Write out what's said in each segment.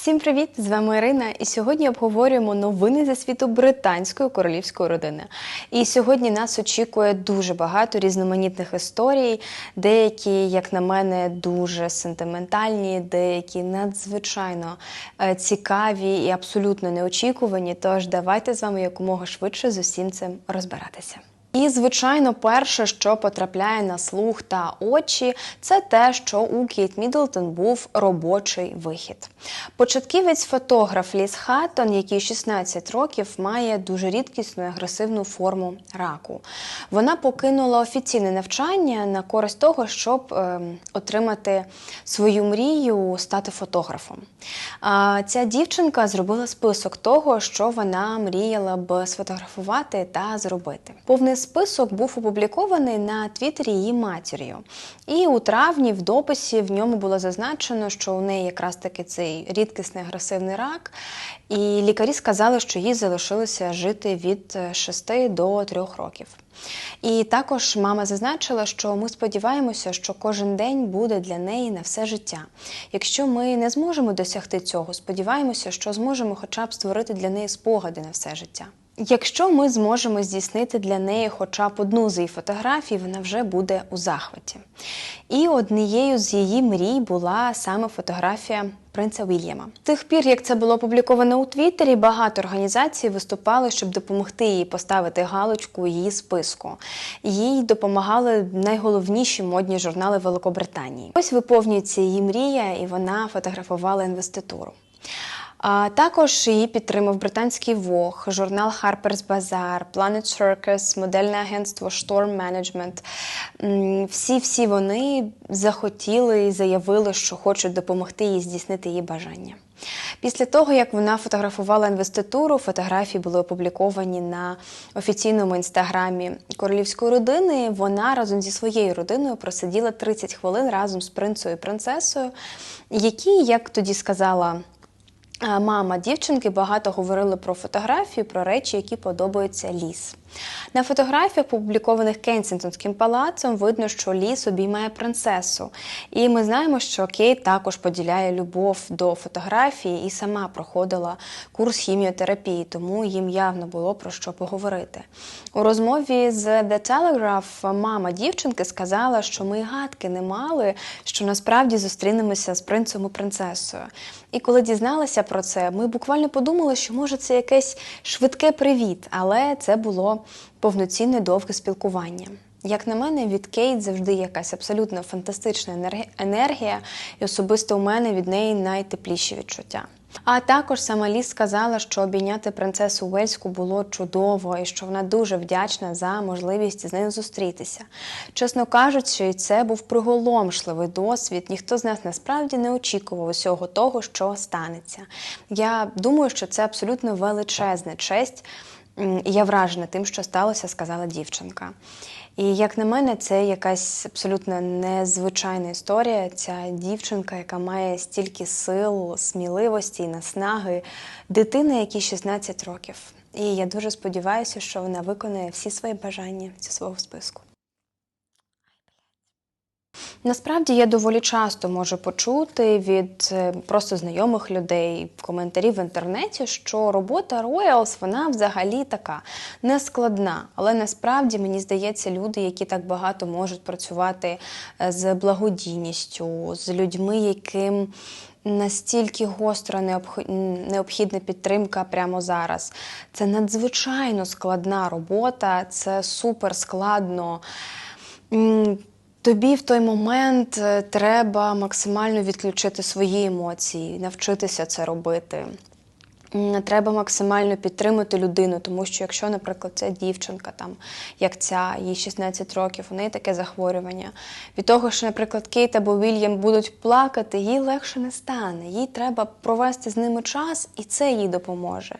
Всім привіт! З вами Ірина, і сьогодні обговорюємо новини зі світу британської королівської родини. І сьогодні нас очікує дуже багато різноманітних історій, деякі, як на мене, дуже сентиментальні, деякі надзвичайно е, цікаві і абсолютно неочікувані. Тож давайте з вами якомога швидше з усім цим розбиратися. І, звичайно, перше, що потрапляє на слух та очі, це те, що у Кейт Міддлтон був робочий вихід. Початківець фотограф Ліс Хаттон, який 16 років має дуже рідкісну і агресивну форму раку. Вона покинула офіційне навчання на користь того, щоб е, отримати свою мрію стати фотографом. А ця дівчинка зробила список того, що вона мріяла б сфотографувати та зробити. Повний список був опублікований на твіттері її матір'ю. І у травні в дописі в ньому було зазначено, що у неї якраз таки цей рідкісний агресивний рак. І лікарі сказали, що їй залишилося жити від 6 до 3 років. І також мама зазначила, що ми сподіваємося, що кожен день буде для неї на все життя. Якщо ми не зможемо досягти цього, сподіваємося, що зможемо хоча б створити для неї спогади на все життя. Якщо ми зможемо здійснити для неї хоча б одну з її фотографій, вона вже буде у захваті. І однією з її мрій була саме фотографія принца Вільяма. Тих пір, як це було опубліковано у Твіттері, багато організацій виступали, щоб допомогти їй поставити галочку її списку. Їй допомагали найголовніші модні журнали Великобританії. Ось виповнюється її мрія, і вона фотографувала інвеституру. А також її підтримав британський Vogue, журнал Harper's Bazaar, Planet Circus, модельне агентство Storm Management. Всі всі вони захотіли і заявили, що хочуть допомогти їй здійснити її бажання. Після того, як вона фотографувала інвеституру, фотографії були опубліковані на офіційному інстаграмі королівської родини. Вона разом зі своєю родиною просиділа 30 хвилин разом з принцею і принцесою, які, як тоді сказала, Мама дівчинки багато говорили про фотографію, про речі, які подобаються ліс. На фотографіях, опублікованих Кенсінгтонським палацом, видно, що ліс обіймає принцесу. І ми знаємо, що Кейт також поділяє любов до фотографії і сама проходила курс хіміотерапії, тому їм явно було про що поговорити. У розмові з The Telegraph мама дівчинки сказала, що ми гадки не мали, що насправді зустрінемося з принцем і принцесою. І коли дізналися про це, ми буквально подумали, що може це якесь швидке привіт, але це було повноцінне довге спілкування. Як на мене, від Кейт завжди якась абсолютно фантастична енергія, і особисто у мене від неї найтепліші відчуття. А також сама Ліс сказала, що обійняти принцесу Уельську було чудово і що вона дуже вдячна за можливість з нею зустрітися. Чесно кажучи, це був приголомшливий досвід. Ніхто з нас насправді не очікував усього того, що станеться. Я думаю, що це абсолютно величезна честь. Я вражена тим, що сталося, сказала дівчинка. І як на мене, це якась абсолютно незвичайна історія. Ця дівчинка, яка має стільки сил, сміливості і наснаги, дитина, якій 16 років. І я дуже сподіваюся, що вона виконає всі свої бажання зі свого списку. Насправді я доволі часто можу почути від е, просто знайомих людей коментарів в інтернеті, що робота Royals, вона взагалі така нескладна. Але насправді мені здається, люди, які так багато можуть працювати е, з благодійністю, з людьми, яким Настільки гостро необхідна підтримка прямо зараз. Це надзвичайно складна робота, це супер складно Тобі в той момент е, треба максимально відключити свої емоції, навчитися це робити. Треба максимально підтримати людину, тому що якщо, наприклад, ця дівчинка, там, як ця, їй 16 років, у неї таке захворювання. Від того, що, наприклад, Кейт або Вільям будуть плакати, їй легше не стане. Їй треба провести з ними час, і це їй допоможе.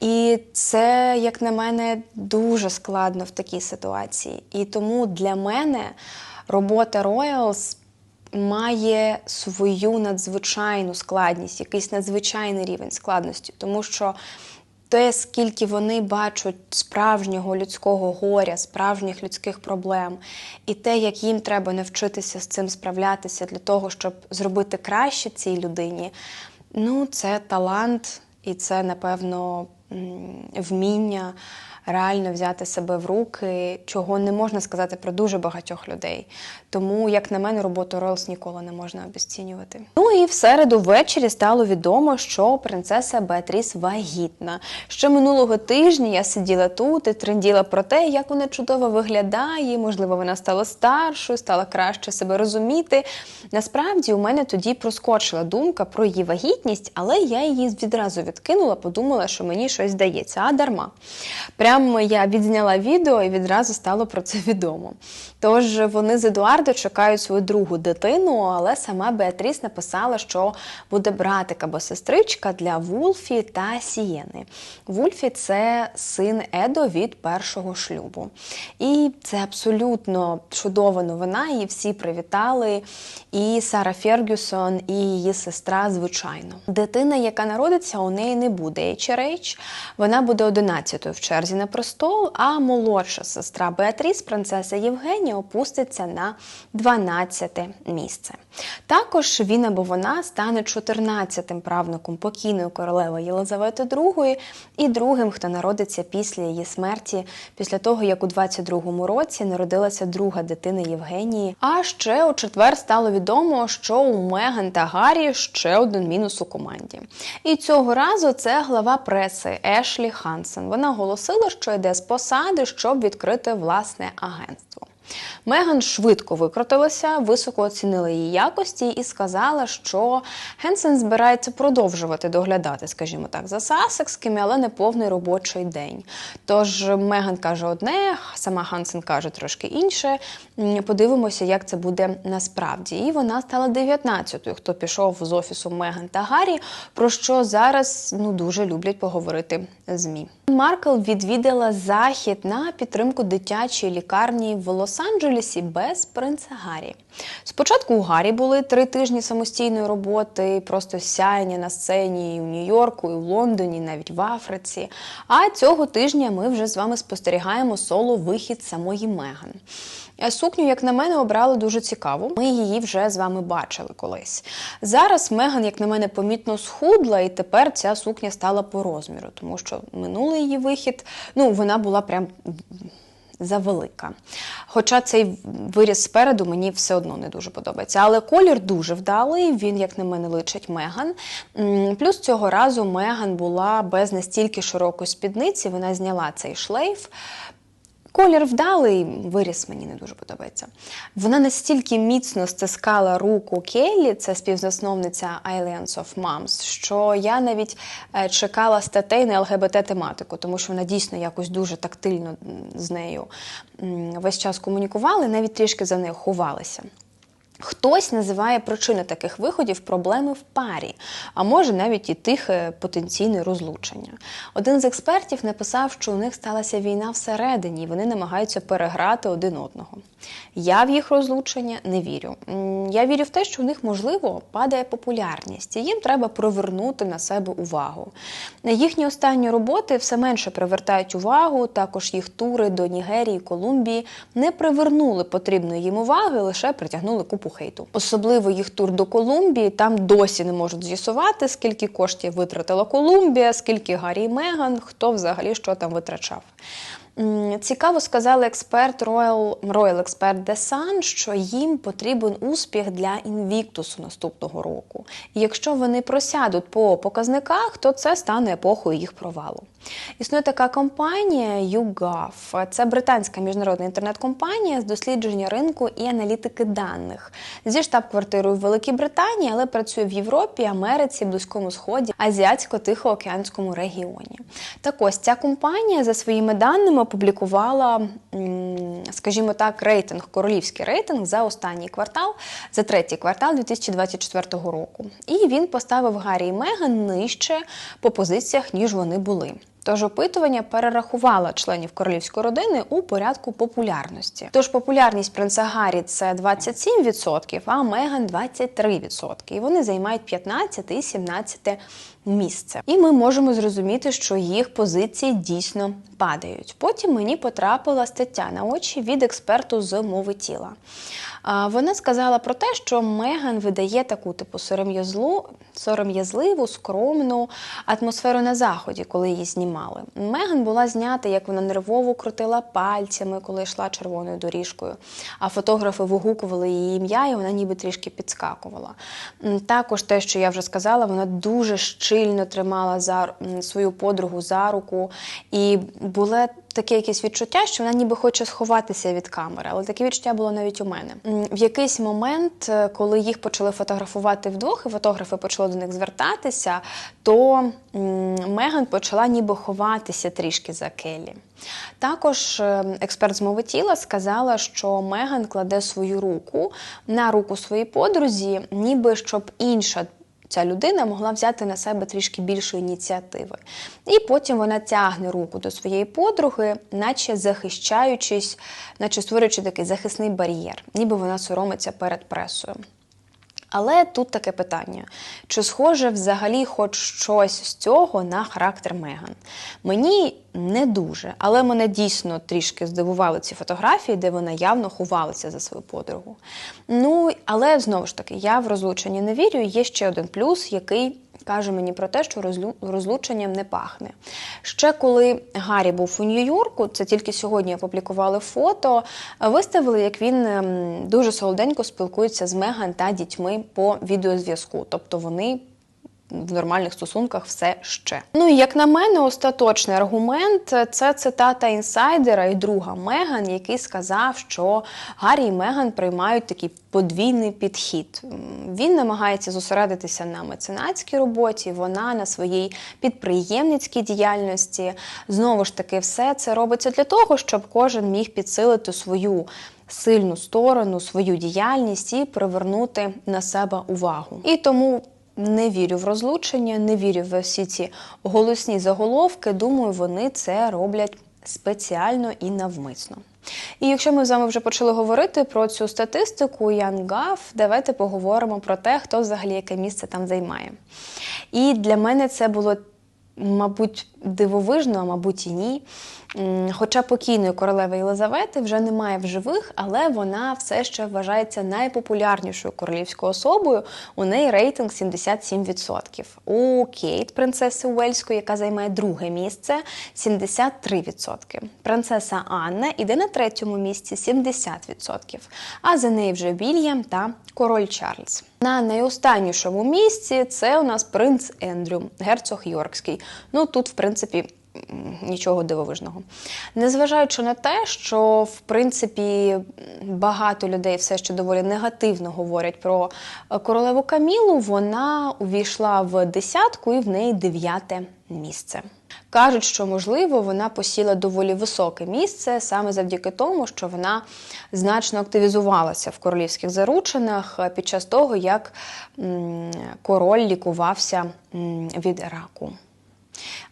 І це, як на мене, дуже складно в такій ситуації. І тому для мене робота Royals має свою надзвичайну складність, якийсь надзвичайний рівень складності, тому що те, скільки вони бачать справжнього людського горя, справжніх людських проблем, і те, як їм треба навчитися з цим справлятися для того, щоб зробити краще цій людині. Ну, це талант, і це, напевно, вміння реально взяти себе в руки, чого не можна сказати про дуже багатьох людей. Тому, як на мене, роботу Ройлс ніколи не можна обесцінювати. Ну і в середу ввечері стало відомо, що принцеса Беатріс вагітна. Ще минулого тижня я сиділа тут і тренділа про те, як вона чудово виглядає. Можливо, вона стала старшою, стала краще себе розуміти. Насправді, у мене тоді проскочила думка про її вагітність, але я її відразу відкинула, подумала, що мені щось здається, а дарма. Прямо я відзняла відео і відразу стало про це відомо. Тож вони з Едуардо чекають свою другу дитину, але сама Беатріс написала, що буде братик або сестричка для Вулфі та Сієни. Вульфі це син Едо від першого шлюбу. І це абсолютно чудова новина. Її всі привітали. І Сара Фергюсон, і її сестра, звичайно. Дитина, яка народиться, у неї не буде HRH. Вона буде 11-ю в черзі на престол, а молодша сестра Беатріс, принцеса Євгенія, опуститься на 12 місце. Також він або вона стане 14-тим правнуком покійної королеви Єлизавети II і другим, хто народиться після її смерті, після того, як у 22-му році народилася друга дитина Євгенії. А ще у четвер стало відомо, що у Меган та Гаррі ще один мінус у команді. І цього разу це глава преси Ешлі Хансен. Вона оголосила, що йде з посади, щоб відкрити власне агентство. Меган швидко викрутилася, високо оцінила її якості і сказала, що Генсен збирається продовжувати доглядати, скажімо так, за Сасекськими, але не повний робочий день. Тож Меган каже одне, сама Хансен каже трошки інше. Подивимося, як це буде насправді. І вона стала 19-ю, хто пішов з офісу Меган та Гаррі, про що зараз ну дуже люблять поговорити змі. Маркл відвідала захід на підтримку дитячої лікарні в Лос-Анджелесі без принца Гаррі. Спочатку у Гаррі були три тижні самостійної роботи, просто сяєння на сцені і в Нью-Йорку, і в Лондоні, і навіть в Африці. А цього тижня ми вже з вами спостерігаємо соло-вихід самої Меган. Сукню, як на мене, обрали дуже цікаву. Ми її вже з вами бачили колись. Зараз Меган, як на мене, помітно схудла, і тепер ця сукня стала по розміру, тому що минулий її вихід, ну, вона була прям. Завелика. Хоча цей виріз спереду мені все одно не дуже подобається. Але колір дуже вдалий, він, як на мене, личить Меган. Плюс цього разу Меган була без настільки широкої спідниці, вона зняла цей шлейф. Колір вдалий, виріс мені не дуже подобається. Вона настільки міцно стискала руку Келлі, це співзасновниця Islands of Moms, що я навіть е, чекала статей на ЛГБТ-тематику, тому що вона дійсно якось дуже тактильно з нею весь час комунікувала навіть трішки за нею ховалися. Хтось називає причини таких виходів проблеми в парі, а може навіть і тихе потенційне розлучення. Один з експертів написав, що у них сталася війна всередині, і вони намагаються переграти один одного. Я в їх розлучення не вірю. Я вірю в те, що у них, можливо, падає популярність, і їм треба привернути на себе увагу. Їхні останні роботи все менше привертають увагу, також їх тури до Нігерії, Колумбії не привернули потрібної їм уваги, лише притягнули купу хейту. Особливо їх тур до Колумбії. Там досі не можуть з'ясувати, скільки коштів витратила Колумбія, скільки Гаррі Меган, хто взагалі що там витрачав. Цікаво сказали експерт Royal, Royal Expert Sun, що їм потрібен успіх для інвіктусу наступного року. І якщо вони просядуть по показниках, то це стане епохою їх провалу. Існує така компанія YouGov. Це британська міжнародна інтернет-компанія з дослідження ринку і аналітики даних зі штаб-квартирою в Великій Британії, але працює в Європі, Америці, Близькому Сході, Азіатсько-Тихоокеанському регіоні. Так ось ця компанія за своїми даними опублікувала, скажімо так, рейтинг, королівський рейтинг за останній квартал, за третій квартал 2024 року. І він поставив Гаррі і Меган нижче по позиціях, ніж вони були. Тож опитування перерахувало членів королівської родини у порядку популярності. Тож популярність принца Гаррі це 27%, а Меган 23%. І вони займають 15 і 17 місце. І ми можемо зрозуміти, що їх позиції дійсно падають. Потім мені потрапила стаття на очі від експерту з мови тіла. Вона сказала про те, що Меган видає таку типу сором'язлу, сором'язливу, скромну атмосферу на заході, коли її знімали. Меган була знята, як вона нервово крутила пальцями, коли йшла червоною доріжкою. А фотографи вигукували її ім'я, і вона ніби трішки підскакувала. Також те, що я вже сказала, вона дуже щільно тримала за свою подругу за руку, і було таке якесь відчуття, що вона ніби хоче сховатися від камери, але таке відчуття було навіть у мене. В якийсь момент, е, коли їх почали фотографувати вдвох, і фотографи почали до них звертатися, то Меган почала ніби ховатися трішки за Келі. Також е, експерт з мови тіла сказала, що Меган кладе свою руку на руку своїй подрузі, ніби щоб інша ця людина могла взяти на себе трішки більше ініціативи. І потім вона тягне руку до своєї подруги, наче захищаючись, наче створюючи такий захисний бар'єр, ніби вона соромиться перед пресою. Але тут таке питання: чи схоже взагалі хоч щось з цього на характер Меган? Мені не дуже, але мене дійсно трішки здивували ці фотографії, де вона явно ховалася за свою подругу. Ну, але знову ж таки, я в розлучення не вірю. Є ще один плюс, який каже мені про те, що розлученням не пахне. Ще коли Гаррі був у Нью-Йорку, це тільки сьогодні опублікували фото, виставили, як він ем, дуже солоденько спілкується з Меган та дітьми по відеозв'язку. Тобто вони в нормальних стосунках все ще. Ну і як на мене, остаточний аргумент це цитата інсайдера і друга Меган, який сказав, що Гаррі і Меган приймають такий подвійний підхід. Він намагається зосередитися на меценатській роботі, вона на своїй підприємницькій діяльності. Знову ж таки, все це робиться для того, щоб кожен міг підсилити свою сильну сторону, свою діяльність і привернути на себе увагу. І тому не вірю в розлучення, не вірю в всі ці голосні заголовки. Думаю, вони це роблять спеціально і навмисно. І якщо ми з вами вже почали говорити про цю статистику Янгав, давайте поговоримо про те, хто взагалі яке місце там займає. І для мене це було, мабуть, дивовижно, а мабуть, і ні. Хоча покійної королеви Єлизавети вже немає в живих, але вона все ще вважається найпопулярнішою королівською особою. У неї рейтинг 77%. У Кейт, принцеси Уельської, яка займає друге місце, 73%. Принцеса Анна іде на третьому місці 70%. А за нею вже Вільям та король Чарльз. На найостаннішому місці це у нас принц Ендрю, герцог Йоркський. Ну тут, в принципі, нічого дивовижного. Незважаючи на те, що в принципі багато людей все ще доволі негативно говорять про е, королеву Камілу, вона увійшла в десятку і в неї дев'яте місце. Кажуть, що можливо вона посіла доволі високе місце саме завдяки тому, що вона значно активізувалася в королівських заручинах е, під час того, як король лікувався від раку.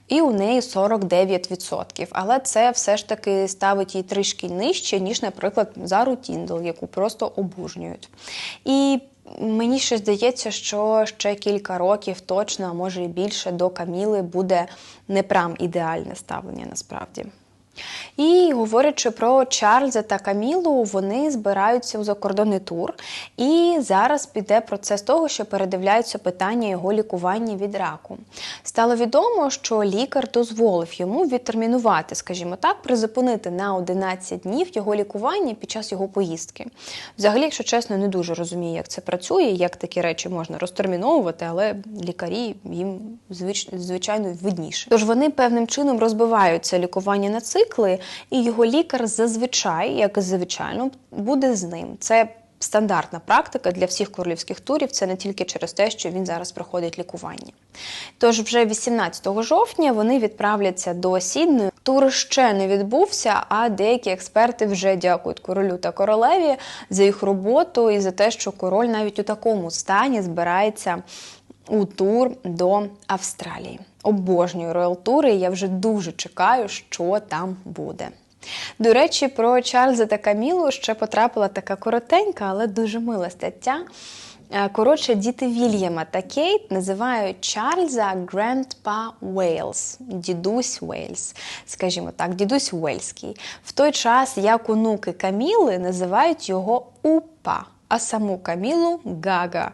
І у неї 49%. Але це все ж таки ставить її трішки нижче, ніж, наприклад, Зару Тіндл, яку просто обужнюють. І мені ще здається, що ще кілька років точно, а може і більше, до Каміли буде не прям ідеальне ставлення насправді. І говорячи про Чарльза та Камілу, вони збираються у закордонний тур. І зараз піде процес того, що передивляються питання його лікування від раку. Стало відомо, що лікар дозволив йому відтермінувати, скажімо так, призупинити на 11 днів його лікування під час його поїздки. Взагалі, якщо чесно, не дуже розумію, як це працює, як такі речі можна розтерміновувати, але лікарі їм звич- звичайно видніше. Тож вони певним чином розбивають це лікування на цикли, і його лікар зазвичай, як і звичайно, буде з ним. Це стандартна практика для всіх королівських турів. Це не тільки через те, що він зараз проходить лікування. Тож вже 18 жовтня вони відправляться до Сіднею. Тур ще не відбувся, а деякі експерти вже дякують королю та королеві за їх роботу і за те, що король навіть у такому стані збирається у тур до Австралії. Обожнюю роял-тури, і я вже дуже чекаю, що там буде. До речі, про Чарльза та Камілу ще потрапила така коротенька, але дуже мила стаття. Е, Коротше, діти Вільяма та Кейт називають Чарльза Grandpa Wales, дідусь Уельс, скажімо так, дідусь Уельський. В той час, як онуки Каміли називають його УП папа. А саму Камілу Гага.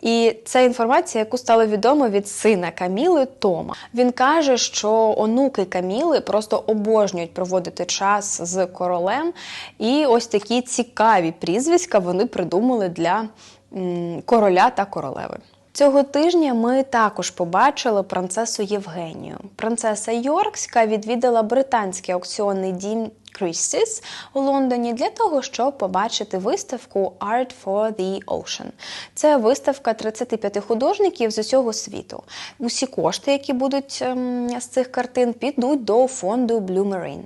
І це інформація, яку стало відомо від сина Каміли Тома. Він каже, що онуки Каміли просто обожнюють проводити час з королем. І ось такі цікаві прізвиська вони придумали для короля та королеви. Цього тижня ми також побачили принцесу Євгенію. Принцеса Йоркська відвідала британський аукціонний дім Christie's у Лондоні для того, щоб побачити виставку Art for the Ocean. Це виставка 35 художників з усього світу. Усі кошти, які будуть ем, з цих картин, підуть до фонду Blue Marine.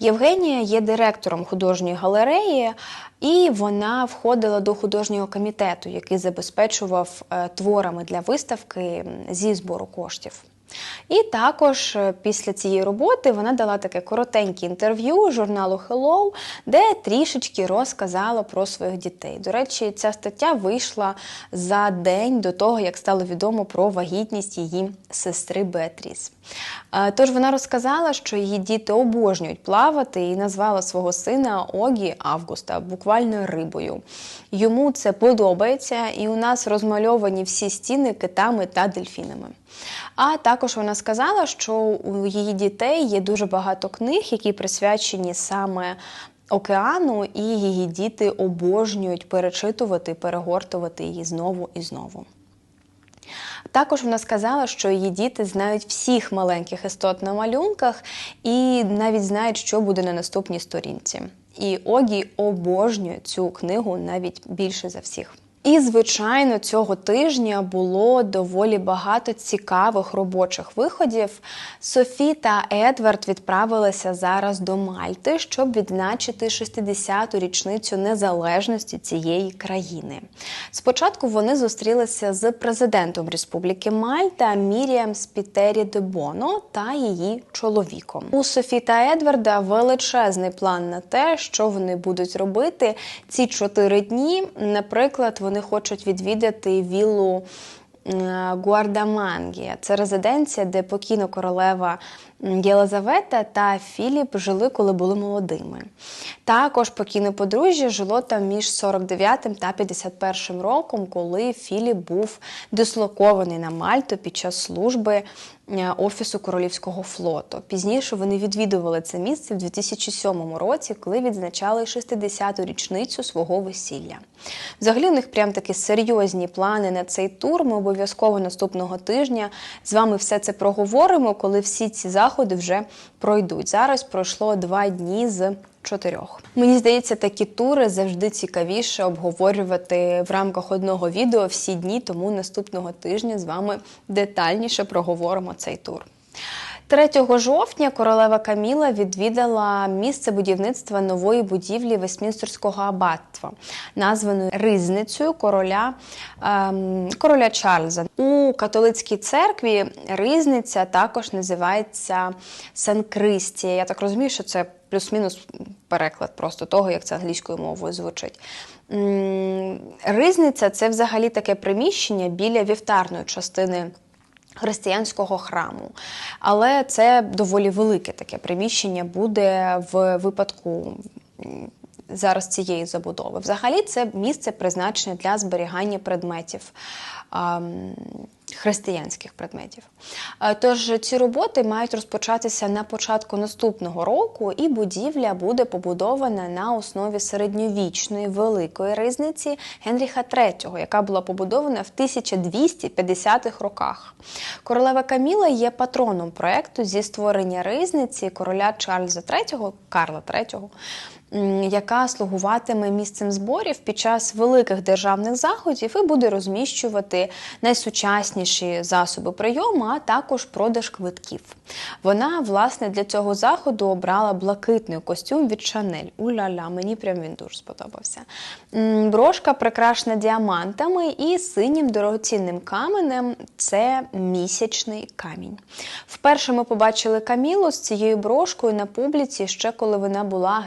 Євгенія є директором художньої галереї, і вона входила до художнього комітету, який забезпечував е, творами для виставки зі збору коштів. І також е, після цієї роботи вона дала таке коротеньке інтерв'ю журналу Hello, де трішечки розказала про своїх дітей. До речі, ця стаття вийшла за день до того, як стало відомо про вагітність її сестри Беатріс. Е, Тож вона розказала, що її діти обожнюють плавати і назвала свого сина Огі Августа буквально рибою. Йому це подобається, і у нас розмальовані всі стіни китами та дельфінами. А також вона сказала, що у її дітей є дуже багато книг, які присвячені саме океану, і її діти обожнюють перечитувати, перегортувати її знову і знову. Також вона сказала, що її діти знають всіх маленьких істот на малюнках і навіть знають, що буде на наступній сторінці. І Огі обожнює цю книгу навіть більше за всіх. І, звичайно, цього тижня було доволі багато цікавих робочих виходів. Софі та Едвард відправилися зараз до Мальти, щоб відзначити 60-ту річницю незалежності цієї країни. Спочатку вони зустрілися з президентом Республіки Мальта Міріам Спітері де Боно та її чоловіком. У Софі та Едварда величезний план на те, що вони будуть робити ці чотири дні. Наприклад, вони хочуть відвідати віллу е, Гуардамангія. Це резиденція, де покійна королева Єлизавета та Філіп жили, коли були молодими. Також покійне подружжя жило там між 49 та 51 роком, коли Філіп був дислокований на Мальту під час служби е, Офісу Королівського флоту. Пізніше вони відвідували це місце в 2007 році, коли відзначали 60-ту річницю свого весілля. Взагалі, у них прям такі серйозні плани на цей тур. Ми обов'язково наступного тижня з вами все це проговоримо, коли всі ці заходи вже пройдуть. Зараз пройшло два дні з чотирьох. Мені здається, такі тури завжди цікавіше обговорювати в рамках одного відео всі дні, тому наступного тижня з вами детальніше проговоримо цей тур. 3 жовтня королева Каміла відвідала місце будівництва нової будівлі Вестмінстерського аббатства, названої ризницею короля, ем, короля Чарльза. У католицькій церкві ризниця також називається Сан-Кристія. Я так розумію, що це плюс-мінус переклад просто того, як це англійською мовою звучить. Ризниця це взагалі таке приміщення біля вівтарної частини. Християнського храму, але це доволі велике таке приміщення буде в випадку зараз цієї забудови. Взагалі, це місце призначене для зберігання предметів. Християнських предметів. Е, Тож ці роботи мають розпочатися на початку наступного року, і будівля буде побудована на основі середньовічної великої ризниці Генріха III, яка була побудована в 1250-х роках. Королева Каміла є патроном проекту зі створення ризниці короля Чарльза III, Карла III, яка слугуватиме місцем зборів під час великих державних заходів і буде розміщувати найсучасніші засоби прийому, а також продаж квитків. Вона, власне, для цього заходу обрала блакитний костюм від Шанель. Уля-ля, мені прям він дуже сподобався. Брошка прикрашена діамантами і синім дорогоцінним каменем це місячний камінь. Вперше ми побачили Камілу з цією брошкою на публіці ще коли вона була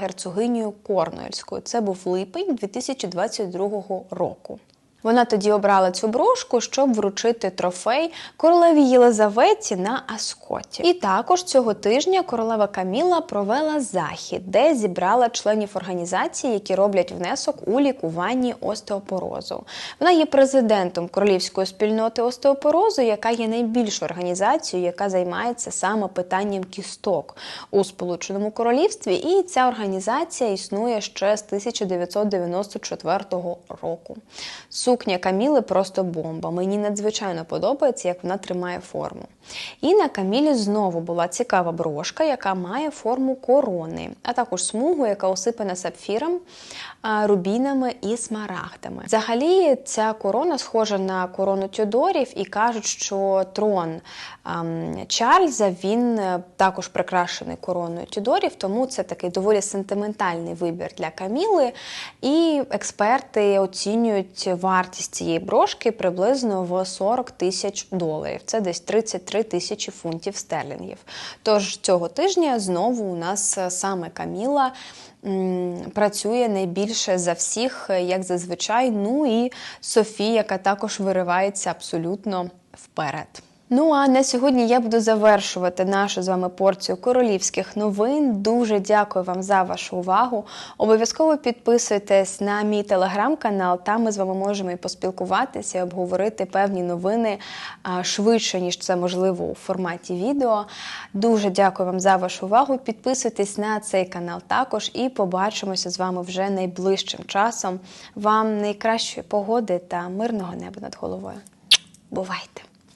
герцогинею Корнуельською. Це був липень 2022 року. Вона тоді обрала цю брошку, щоб вручити трофей королеві Єлизаветі на Аскоті. І також цього тижня королева Каміла провела захід, де зібрала членів організації, які роблять внесок у лікуванні остеопорозу. Вона є президентом королівської спільноти остеопорозу, яка є найбільшою організацією, яка займається саме питанням кісток у Сполученому Королівстві. І ця організація існує ще з 1994 року. Сукня Каміли просто бомба. Мені надзвичайно подобається, як вона тримає форму. І на Камілі знову була цікава брошка, яка має форму корони, а також смугу, яка осипана сапфіром, рубінами і смарагдами. Взагалі, ця корона схожа на корону Тюдорів, і кажуть, що трон Чарльза він е, також прикрашений короною Тюдорів, тому це такий доволі сентиментальний вибір для Каміли. І експерти оцінюють вартість цієї брошки приблизно в 40 тисяч доларів. Це десь 33 тисячі фунтів стерлінгів. Тож цього тижня знову у нас е, саме Каміла працює найбільше за всіх, е, як зазвичай. Ну і Софія, яка також виривається абсолютно вперед. Ну а на сьогодні я буду завершувати нашу з вами порцію королівських новин. Дуже дякую вам за вашу увагу. Обов'язково підписуйтесь на мій телеграм-канал. Там ми з вами можемо і поспілкуватися, і обговорити певні новини швидше, ніж це можливо у форматі відео. Дуже дякую вам за вашу увагу. Підписуйтесь на цей канал також і побачимося з вами вже найближчим часом. Вам найкращої погоди та мирного неба над головою. Бувайте!